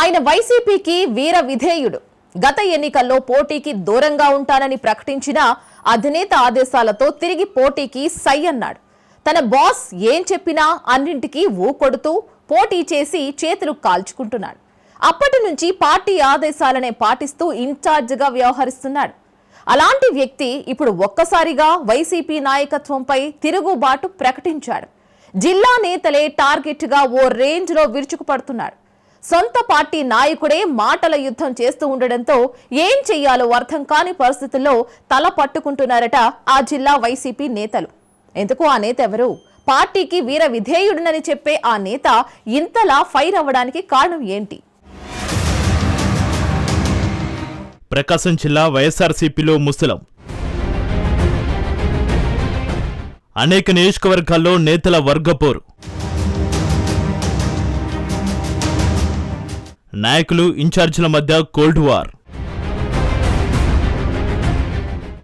ఆయన వైసీపీకి వీర విధేయుడు. గత ఎన్నికల్లో పోటీకి దూరంగా ఉంటానని ప్రకటించిన అధినేత ఆదేశాలతో తిరిగి పోటీకి సై అన్నాడు. తన బాస్ ఏం చెప్పినా అన్నింటికీ ఊకొడుతూ పోటీ చేసి చేతులు కాల్చుకుంటున్నాడు. అప్పటి నుంచి పార్టీ ఆదేశాలనే పాటిస్తూ ఇన్ఛార్జ్గా వ్యవహరిస్తున్నాడు. అలాంటి వ్యక్తి ఇప్పుడు ఒక్కసారిగా వైసీపీ నాయకత్వంపై తిరుగుబాటు ప్రకటించాడు. జిల్లా నేతలే టార్గెట్గా ఓ రేంజ్లో విరుచుకుపడుతున్నాడు సొంత పార్టీ నాయకుడే మాటల యుద్ధం చేస్తూ ఉండడంతో ఏం చెయ్యాలో అర్థం కాని పరిస్థితుల్లో తల పట్టుకుంటున్నారట ఆ జిల్లా వైసీపీ నేతలు. ఎందుకు ఆ నేత ఎవరు? పార్టీకి వీర విధేయుడునని చెప్పే ఆ నేత ఇంతలా ఫైర్ అవ్వడానికి కారణం ఏంటి? ప్రకాశం జిల్లా వైఎస్ఆర్సీపీలో ముసలం. అనేక నియోజకవర్గాల్లో నేతల వర్గపోరు. నాయకులు ఇన్ఛార్జీల మధ్య కోల్డ్ వార్.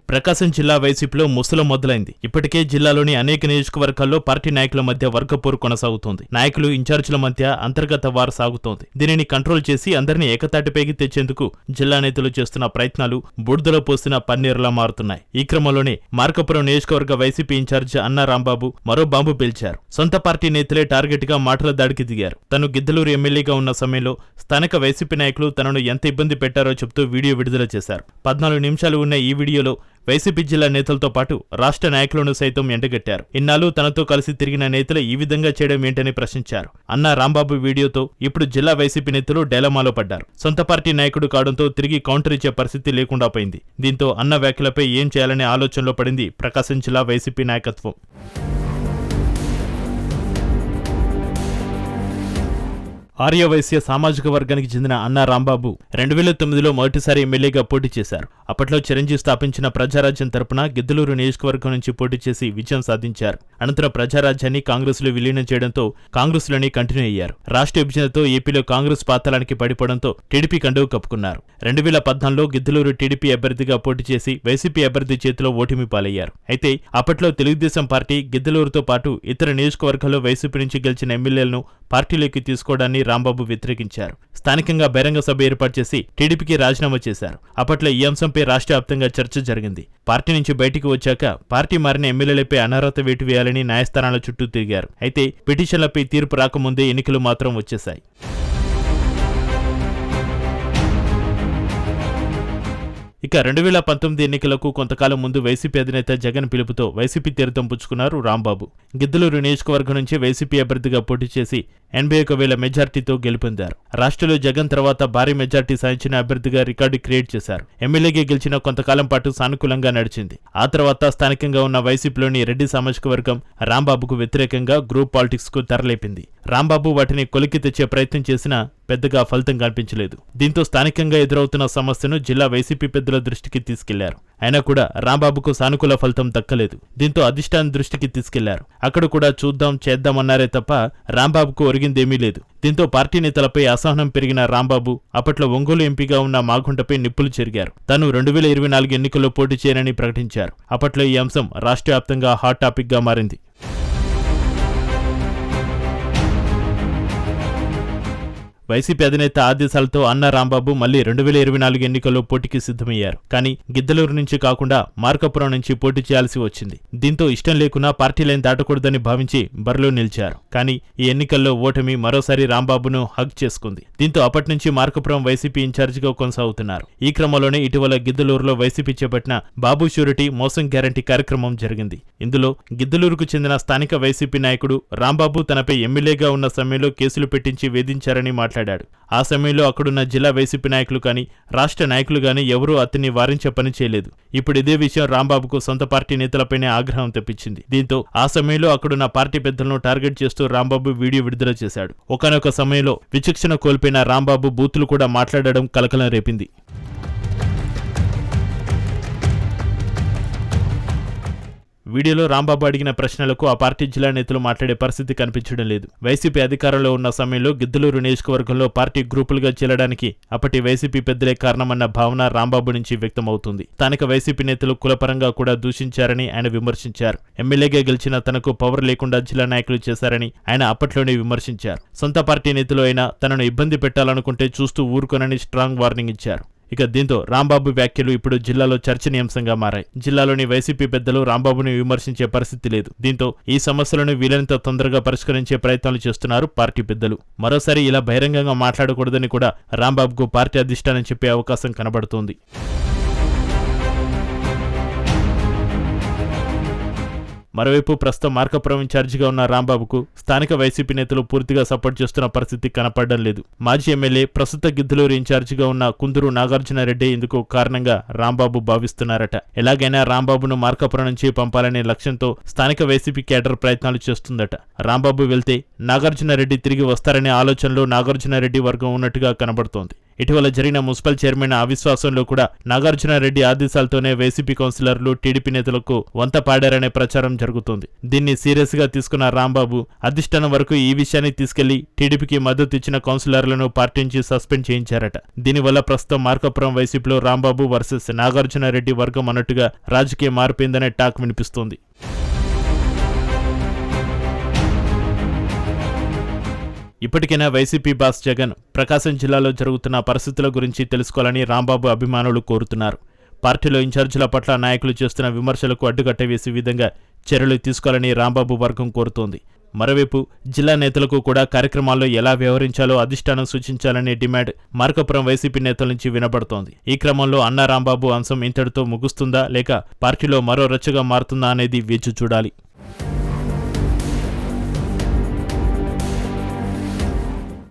ప్రకాశం జిల్లా వైసీపీలో ముసలం మొదలైంది. ఇప్పటికే జిల్లాలోని అనేక నియోజకవర్గాల్లో పార్టీ నాయకుల మధ్య వర్గపోరు కొనసాగుతోంది. నాయకులు ఇన్ఛార్జీల మధ్య అంతర్గత వారు సాగుతోంది. దీనిని కంట్రోల్ చేసి అందరినీ ఏకతాటిపైకి తెచ్చేందుకు జిల్లా నేతలు చేస్తున్న ప్రయత్నాలు బుడిదలో పోసిన పన్నీరులా మారుతున్నాయి. ఈ క్రమంలోనే మార్కపురం నియోజకవర్గ వైసీపీ ఇన్ఛార్జ్ అన్నా రాంబాబు మరో బాంబు పేల్చారు. సొంత పార్టీ నేతలే టార్గెట్గా మాటల దాడికి దిగారు. తను గిద్దలూరు ఎమ్మెల్యేగా ఉన్న సమయంలో స్థానిక వైసీపీ నాయకులు తనను ఎంత ఇబ్బంది పెట్టారో చెబుతూ వీడియో విడుదల చేశారు. పద్నాలుగు నిమిషాలు ఉన్న ఈ వీడియోలో వైసీపీ జిల్లా నేతలతో పాటు రాష్ట్ర నాయకులను సైతం ఎండగట్టారు. ఇన్నాళ్ళు తనతో కలిసి తిరిగిన నేతలు ఈ విధంగా చేయడం ఏంటని ప్రశ్నించారు. అన్న రాంబాబు వీడియోతో ఇప్పుడు జిల్లా వైసీపీ నేతలు డైలమాలో పడ్డారు. సొంత పార్టీ నాయకుడు కావడంతో తిరిగి కౌంటర్ ఇచ్చే పరిస్థితి లేకుండా పోయింది. దీంతో అన్న వ్యాఖ్యలపై ఏం చేయాలనే ఆలోచనలో పడింది ప్రకాశం జిల్లా వైసీపీ నాయకత్వం. ఆర్యవైశ్య సామాజిక వర్గానికి చెందిన అన్నా రాంబాబు రెండు వేల తొమ్మిదిలో మొదటిసారి ఎమ్మెల్యేగా పోటీ చేశారు. అప్పట్లో చిరంజీవి స్థాపించిన ప్రజారాజ్యం తరపున గిద్దలూరు నియోజకవర్గం నుంచి పోటీ చేసి విజయం సాధించారు. అనంతరం ప్రజారాజ్యాన్ని కాంగ్రెస్లో విలీనం చేయడంతో కాంగ్రెస్లోనే కంటిన్యూ అయ్యారు. రాష్ట్ర విభజనతో ఏపీలో కాంగ్రెస్ పాతాళానికి పడిపోవడంతో టీడీపీ కండువు కప్పుకున్నారు. రెండు వేల పద్నాలుగులో గిద్దలూరు టీడీపీ అభ్యర్థిగా పోటీ చేసి వైసీపీ అభ్యర్థి చేతిలో ఓటమి పాలయ్యారు. అయితే అప్పట్లో తెలుగుదేశం పార్టీ గిద్దలూరుతో పాటు ఇతర నియోజకవర్గాల్లో వైసీపీ నుంచి గెలిచిన ఎమ్మెల్యేలను పార్టీలోకి తీసుకోవడాన్ని రాంబాబు వ్యతిరేకించారు. స్థానికంగా బహిరంగ సభ ఏర్పాటు చేసి టీడీపీకి రాజీనామా చేశారు. అప్పట్లో ఈ అంశంపై రాష్ట్ర వ్యాప్తంగా చర్చ జరిగింది. పార్టీ నుంచి బయటికి వచ్చాక పార్టీ మారిన ఎమ్మెల్యేలపై అనర్హత వేటు వేయాలని న్యాయస్థానాల చుట్టూ తిరిగారు. అయితే పిటిషన్లపై తీర్పు రాకముందే ఎన్నికలు మాత్రం వచ్చేశాయి. ఇక రెండు వేల పంతొమ్మిది ఎన్నికలకు కొంతకాలం ముందు వైసీపీ అధినేత జగన్ పిలుపుతో వైసీపీ తీర్థం పుచ్చుకున్నారు రాంబాబు. గిద్దలూరు నియోజకవర్గం నుంచి వైసీపీ అభ్యర్థిగా పోటీ చేసి ఎనభై ఒక వేల మెజార్టీతో గెలుపొందారు. రాష్ట్రంలో జగన్ తర్వాత భారీ మెజార్టీ సాధించిన అభ్యర్థిగా రికార్డు క్రియేట్ చేశారు. ఎమ్మెల్యేగా గెలిచిన కొంతకాలం పాటు సానుకూలంగా నడిచింది. ఆ తర్వాత స్థానికంగా ఉన్న వైసీపీలోని రెడ్డి సామాజిక వర్గం రాంబాబుకు వ్యతిరేకంగా గ్రూప్ పాలిటిక్స్కు తెరలేపింది. రాంబాబు వాటిని కొలికి తెచ్చే ప్రయత్నం చేసినా పెద్దగా ఫలితం కనిపించలేదు. దీంతో స్థానికంగా ఎదురవుతున్న సమస్యను జిల్లా వైసీపీ పెద్దల దృష్టికి తీసుకెళ్ళారు. అయినా కూడా రాంబాబుకు సానుకూల ఫలితం దక్కలేదు. దీంతో అధిష్టానం దృష్టికి తీసుకెళ్ళారు. అక్కడ కూడా చూద్దాం చేద్దామన్నారే తప్ప రాంబాబుకు ఒరిగిందేమీ లేదు. దీంతో పార్టీ నేతలపై అసహనం పెరిగిన రాంబాబు అప్పట్లో ఒంగోలు ఎంపీగా ఉన్న మాగుంటపై నిప్పులు చెరిగారు. తాను రెండు వేల ఇరవై నాలుగు ఎన్నికల్లో పోటీ చేయనని ప్రకటించారు. అప్పట్లో ఈ అంశం రాష్ట్ర వ్యాప్తంగా హాట్ టాపిక్గా మారింది. వైసీపీ అధినేత ఆదేశాలతో అన్న రాంబాబు మళ్ళీ రెండు వేల ఇరవై నాలుగు ఎన్నికల్లో పోటీకి సిద్ధమయ్యారు. కానీ గిద్దలూరు నుంచి కాకుండా మార్కపురం నుంచి పోటీ చేయాల్సి వచ్చింది. దీంతో ఇష్టం లేకున్నా పార్టీ లైన్ దాటకూడదని భావించి బరిలో నిలిచారు. కానీ ఈ ఎన్నికల్లో ఓటమి మరోసారి రాంబాబును హగ్ చేసుకుంది. దీంతో అప్పటి నుంచి మార్కపురం వైసీపీ ఇన్ఛార్జిగా కొనసాగుతున్నారు. ఈ క్రమంలోనే ఇటీవల గిద్దలూరులో వైసీపీ చేపట్టిన బాబు షూరిటీ మోసం గ్యారంటీ కార్యక్రమం జరిగింది. ఇందులో గిద్దలూరుకు చెందిన స్థానిక వైసీపీ నాయకుడు రాంబాబు తనపై ఎమ్మెల్యేగా ఉన్న సమయంలో కేసులు పెట్టించి వేధించారని మాట్లాడారు. ఆ సమయంలో అక్కడున్న జిల్లా వైసీపీ నాయకులు కానీ రాష్ట్ర నాయకులు కానీ ఎవరూ అతన్ని వారించే పని చేయలేదు. ఇప్పుడు ఇదే విషయం రాంబాబుకు సొంత పార్టీ నేతలపైనే ఆగ్రహం తెప్పించింది. దీంతో ఆ సమయంలో అక్కడున్న పార్టీ పెద్దలను టార్గెట్ చేస్తూ రాంబాబు వీడియో విడుదల చేశాడు. ఒకనొక సమయంలో విచక్షణ కోల్పోయిన రాంబాబు బూతులు కూడా మాట్లాడడం కలకలం రేపింది. వీడియోలో రాంబాబు అడిగిన ప్రశ్నలకు ఆ పార్టీ జిల్లా నేతలు మాట్లాడే పరిస్థితి కనిపించడం లేదు. వైసీపీ అధికారంలో ఉన్న సమయంలో గిద్దలూరు నియోజకవర్గంలో పార్టీ గ్రూపులుగా చేరడానికి అప్పటి వైసీపీ పెద్దలే కారణమన్న భావన రాంబాబు నుంచి వ్యక్తమవుతుంది. స్థానిక వైసీపీ నేతలు కులపరంగా కూడా దూషించారని ఆయన విమర్శించారు. ఎమ్మెల్యేగా గెలిచిన తనకు పవర్ లేకుండా జిల్లా నాయకులు చేశారని ఆయన అప్పట్లోనే విమర్శించారు. సొంత పార్టీ నేతలు అయినా తనను ఇబ్బంది పెట్టాలనుకుంటే చూస్తూ ఊరుకోనని స్ట్రాంగ్ వార్నింగ్ ఇచ్చారు. ఇక దీంతో రాంబాబు వ్యాఖ్యలు ఇప్పుడు జిల్లాలో చర్చనీయాంశంగా మారాయి. జిల్లాలోని వైసీపీ పెద్దలు రాంబాబుని విమర్శించే పరిస్థితి లేదు. దీంతో ఈ సమస్యలను వీలైనంత తొందరగా పరిష్కరించే ప్రయత్నాలు చేస్తున్నారు పార్టీ పెద్దలు. మరోసారి ఇలా బహిరంగంగా మాట్లాడకూడదని కూడా రాంబాబుకు పార్టీ అధిష్టానం చెప్పే అవకాశం కనబడుతోంది. మరోవైపు ప్రస్తుతం మార్కాపురం ఇన్ఛార్జిగా ఉన్న రాంబాబుకు స్థానిక వైసీపీ నేతలు పూర్తిగా సపోర్ట్ చేస్తున్న పరిస్థితి కనపడడం లేదు. మాజీ ఎమ్మెల్యే ప్రస్తుత గిద్దలూరు ఇన్ఛార్జిగా ఉన్న కుందూరు నాగార్జున రెడ్డి ఇందుకు కారణంగా రాంబాబు భావిస్తున్నారట. ఎలాగైనా రాంబాబును మార్కాపురం నుంచి పంపాలనే లక్ష్యంతో స్థానిక వైసీపీ కేడర్ ప్రయత్నాలు చేస్తుందట. రాంబాబు వెళ్తే నాగార్జున రెడ్డి తిరిగి వస్తారనే ఆలోచనలో నాగార్జున రెడ్డి వర్గం ఉన్నట్టుగా కనబడుతోంది. ఇటీవల జరిగిన మున్సిపల్ చైర్మన్ అవిశ్వాసంలో కూడా నాగార్జున రెడ్డి ఆదేశాలతోనే వైసీపీ కౌన్సిలర్లు టీడీపీ నేతలకు వంత పాడారనే ప్రచారం జరుగుతోంది. దీన్ని సీరియస్గా తీసుకున్న రాంబాబు అధిష్టానం వరకు ఈ విషయాన్ని తీసుకెళ్ళి టీడీపీకి మద్దతు ఇచ్చిన కౌన్సిలర్లను పార్టీ నుంచి సస్పెండ్ చేయించారట. దీనివల్ల ప్రస్తుతం మార్కాపురం వైసీపీలో రాంబాబు వర్సెస్ నాగార్జునరెడ్డి వర్గం అన్నట్టుగా రాజకీయ మారిపోయిందనే టాక్ వినిపిస్తోంది. ఇప్పటికైనా వైసీపీ బాస్ జగన్ ప్రకాశం జిల్లాలో జరుగుతున్న పరిస్థితుల గురించి తెలుసుకోవాలని రాంబాబు అభిమానులు కోరుతున్నారు. పార్టీలో ఇన్ఛార్జీల పట్ల నాయకులు చేస్తున్న విమర్శలకు అడ్డుకట్ట వేసే విధంగా చర్యలు తీసుకోవాలని రాంబాబు వర్గం కోరుతోంది. మరోవైపు జిల్లా నేతలకు కూడా కార్యక్రమాల్లో ఎలా వ్యవహరించాలో అధిష్టానం సూచించాలనే డిమాండ్ మార్కపురం వైసీపీ నేతల నుంచి వినబడుతోంది. ఈ క్రమంలో అన్నా రాంబాబు అంశం ఇంతటితో ముగుస్తుందా లేక పార్టీలో మరో రచ్చగా మారుతుందా అనేది వేచి చూడాలి.